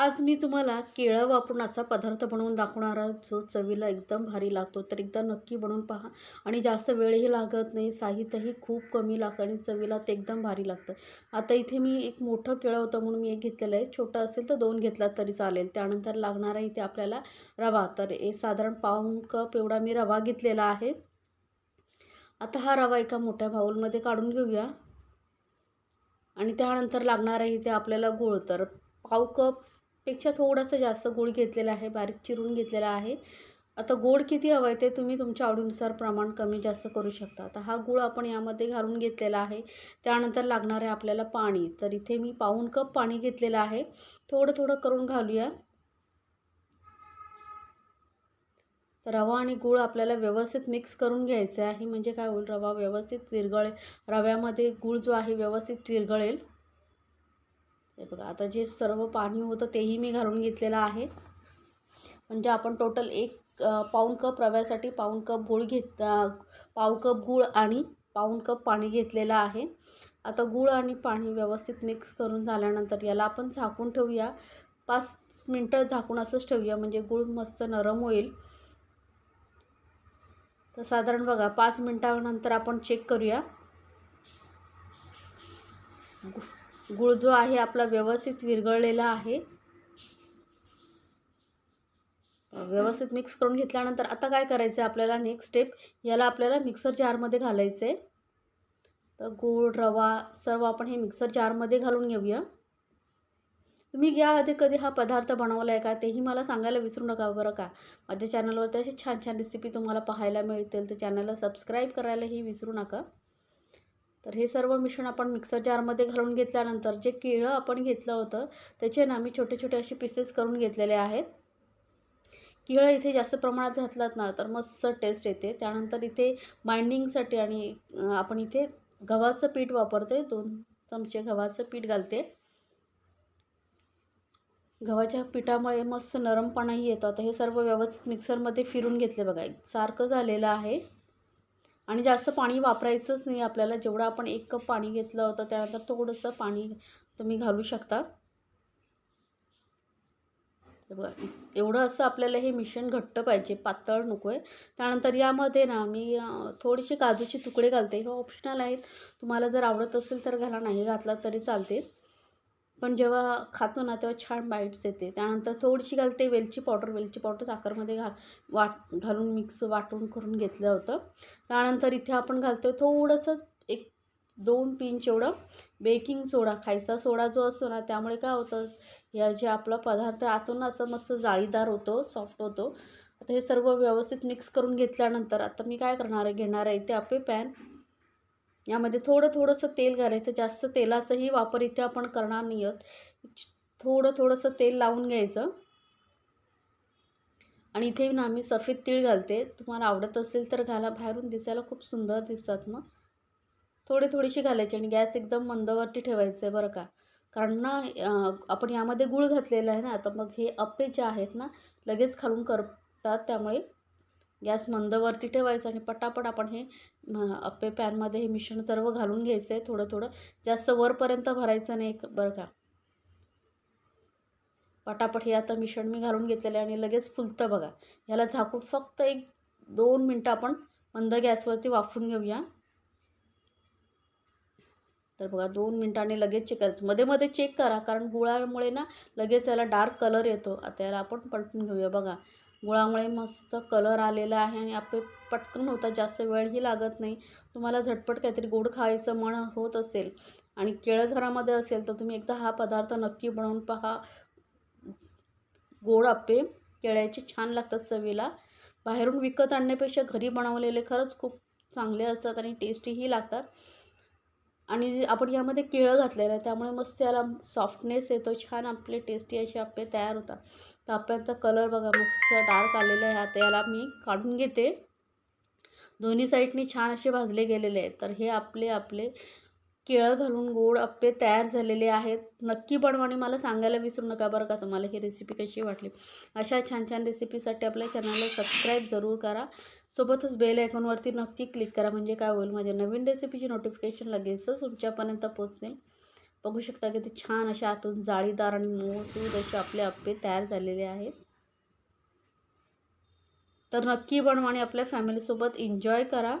आज मी तुम्हाला केळं वापरून असा पदार्थ बनवून दाखवणारा जो चवीला एकदम भारी लागतो. तर एकदा नक्की बनवून पहा. आणि जास्त वेळही लागत नाही. साहित्यही खूप कमी लागतं आणि चवीला ते एकदम भारी लागतं. आता इथे मी एक मोठं केळं होतं म्हणून मी एक घेतलेलं आहे. छोटं असेल तर दोन घेतला तरी चालेल. त्यानंतर लागणारा इथे आपल्याला रवा. तर हे साधारण पाऊन कप एवढा मी रवा घेतलेला आहे. आता हा रवा एका मोठ्या बाऊलमध्ये काढून घेऊया. आणि त्यानंतर लागणार आहे इथे आपल्याला गूळ. तर पाव कप पेक्षा थोडंसं जास्त गूळ घेतलेला आहे बारीक चिरून घेतलेला आहे. आता गोड किती हवं आहे ते तुम्ही तुमच्या आवडीनुसार प्रमाण कमी जास्त करू शकता. आता हा गूळ आपण यामध्ये घालून घेतलेला आहे. त्यानंतर लागणार आहे आपल्याला पाणी. तर इथे मी पाऊण कप पाणी घेतलेलं आहे. थोडं थोडं करून घालूया. तर रवा आणि गूळ आपल्याला व्यवस्थित मिक्स करून घ्यायचं आहे. म्हणजे काय होईल रवा व्यवस्थित विरघळेल. रव्यामध्ये गूळ जो आहे व्यवस्थित विरघळेल. हे बघा आता जे सर्व पाणी होतं तेही मी घालून घेतलेलं आहे. म्हणजे आपण टोटल एक पाऊण कप रव्यासाठी पाऊण कप गूळ घेत पाव कप गूळ आणि पाऊण कप पाणी घेतलेलं आहे. आता गूळ आणि पाणी व्यवस्थित मिक्स करून झाल्यानंतर याला आपण झाकून ठेवूया. पाच मिनटं झाकून असंच ठेवूया म्हणजे गूळ मस्त नरम होईल. तर साधारण बघा पाच मिनटानंतर आपण चेक करूया. गूळ जो आहे आपला व्यवस्थित विरघळलेला आहे. व्यवस्थित मिक्स करून घेतल्यानंतर आता काय करायचं आहे आपल्याला नेक्स्ट स्टेप याला आपल्याला मिक्सर जारमध्ये घालायचं आहे तर गूळ रवा सर्व आपण हे मिक्सर जारमध्ये घालून घेऊया. तुम्ही याआधी कधी हा पदार्थ बनवला आहे का तेही मला सांगायला विसरू नका बरं का. माझ्या चॅनलवरती अशी छान छान रेसिपी तुम्हाला पाहायला मिळतील. तर चॅनलला सबस्क्राईब करायलाही विसरू नका. तर हे सर्व मिश्रण आपण मिक्सर जारमध्ये घालून घेतल्यानंतर जे केळं आपण घेतलं होतं त्याचे ना मी छोटे छोटे असे पीसेस करून घेतलेले आहेत. केळं इथे जास्त प्रमाणात घातलात ना तर मस्त टेस्ट येते. त्यानंतर इथे बाइंडिंगसाठी आणि आपण इथे गव्हाचं पीठ वापरते. दोन चमचे गव्हाचं पीठ घालते. गव्हाच्या पिठामुळे मस्त नरमपणाही येतो. आता हे सर्व व्यवस्थित मिक्सरमध्ये फिरून घेतले बघा. सारखं झालेलं आहे. आणि जास्त पाणी वापरायचंच नाही आपल्याला. जेवढं आपण एक कप पाणी घेतलं होतं त्यानंतर थोडंसं पाणी तुम्ही घालू शकता. बघा एवढं असं आपल्याला हे मिश्रण घट्ट पाहिजे पातळ नको आहे त्यानंतर यामध्ये ना मी थोडीशी काजूचे तुकडे घालते. हे ऑप्शनल आहेत. तुम्हाला जर आवडत असेल तर घाला नाही घातला तरी चालते. पण जेव्हा खातो ना तेव्हा छान बाईट्स येते. त्यानंतर थोडीशी घालते वेलची पावडर वेलची पावडर साखरमध्ये घाल वाट घालून मिक्स वाटून करून घेतलं होतं. त्यानंतर इथे आपण घालतो थोडंसं एक दोन पिंच एवढं बेकिंग सोडा खायचा सोडा जो असतो ना त्यामुळे काय होतं या जे आपला पदार्थ आतून असं मस्त जाळीदार होतो सॉफ्ट होतो. आता हे सर्व व्यवस्थित मिक्स करून घेतल्यानंतर आता मी काय करणार आहे घेणार आहे इथे आपले पॅन यामध्ये थोडं थोडंसं तेल घालायचं जास्त तेलाचाही वापर इथे आपण करणार नाही आहोत. थोडं थोडंसं तेल लावून घ्यायचं. आणि इथे ना आम्ही सफेद तीळ घालते. तुम्हाला आवडत असेल तर घाला. बाहेरून दिसायला खूप सुंदर दिसतात मग. थोडे थोडीशी घालायची आणि गॅस एकदम मंदवरती ठेवायचं आहे बरं का. कारण ना आपण यामध्ये गूळ घातलेला आहे ना तर मग हे अप्पे जे आहेत ना लगेच खालून करतात त्यामुळे गॅस मंदवरती ठेवायचं आणि पटापट आपण हे अप्पे पॅनमध्ये हे मिश्रण सर्व घालून घ्यायचं आहे थोडं थोडं. जास्त वरपर्यंत भरायचं नाही बरं का. पटापट हे आता मिश्रण मी घालून घेतलेलं आहे आणि लगेच फुलतं बघा. ह्याला झाकून फक्त एक दोन मिनटं आपण मंद गॅसवरती वाफून घेऊया. तर बघा दोन मिनटांनी लगेच चेक करायचं. मध्ये मध्ये चेक करा कारण गुळामुळे ना लगेच याला डार्क कलर येतो. आता याला आपण पलटून घेऊया बघा. गुळामुळे मस्त कलर आलेला आहे आणि आपले पटकन होतात जास्त वेळही लागत नाही. तुम्हाला झटपट काहीतरी गोड खायचं मन होत असेल आणि केळं घरामध्ये असेल तर तुम्ही एकदा हा पदार्थ नक्की बनवून पहा. गोड आप्पे केळ्याचे छान लागतात चवीला. बाहेरून विकत आणण्यापेक्षा घरी बनवलेले खरंच खूप चांगले असतात आणि टेस्टीही लागतात. आणि आपण यामध्ये केळं घातलेलं आहे त्यामुळे मस्त याला सॉफ्टनेस येतो छान आपले टेस्टी असे आप्पे तयार होतात. तर आप्यांचा कलर बघा मस्त डार्क आलेला आहे. आता याला मी काढून घेते. दोन्ही साईडनी छान असे भाजले गेलेले आहेत. तर हे आपले आपले केळं घालून गोड आप्पे तयार झालेले आहेत. नक्की बनवा आणि मला सांगायला विसरू नका बरं का तुम्हाला ही रेसिपी कशी वाटली. अशा छान छान रेसिपीसाठी आपल्या चॅनलला सबस्क्राईब जरूर करा. सोबतच बेल आयकॉनवरती नक्की क्लिक करा. म्हणजे काय होईल माझ्या नवीन रेसिपीची नोटिफिकेशन लगेचच तुमच्यापर्यंत पोचेल बघू शकता किती छान असे आतून जाळीदार आणि मोसूद असे आपले आप्पे तयार झालेले आहेत. तर नक्की बनवा आणि आपल्या फॅमिलीसोबत एन्जॉय करा.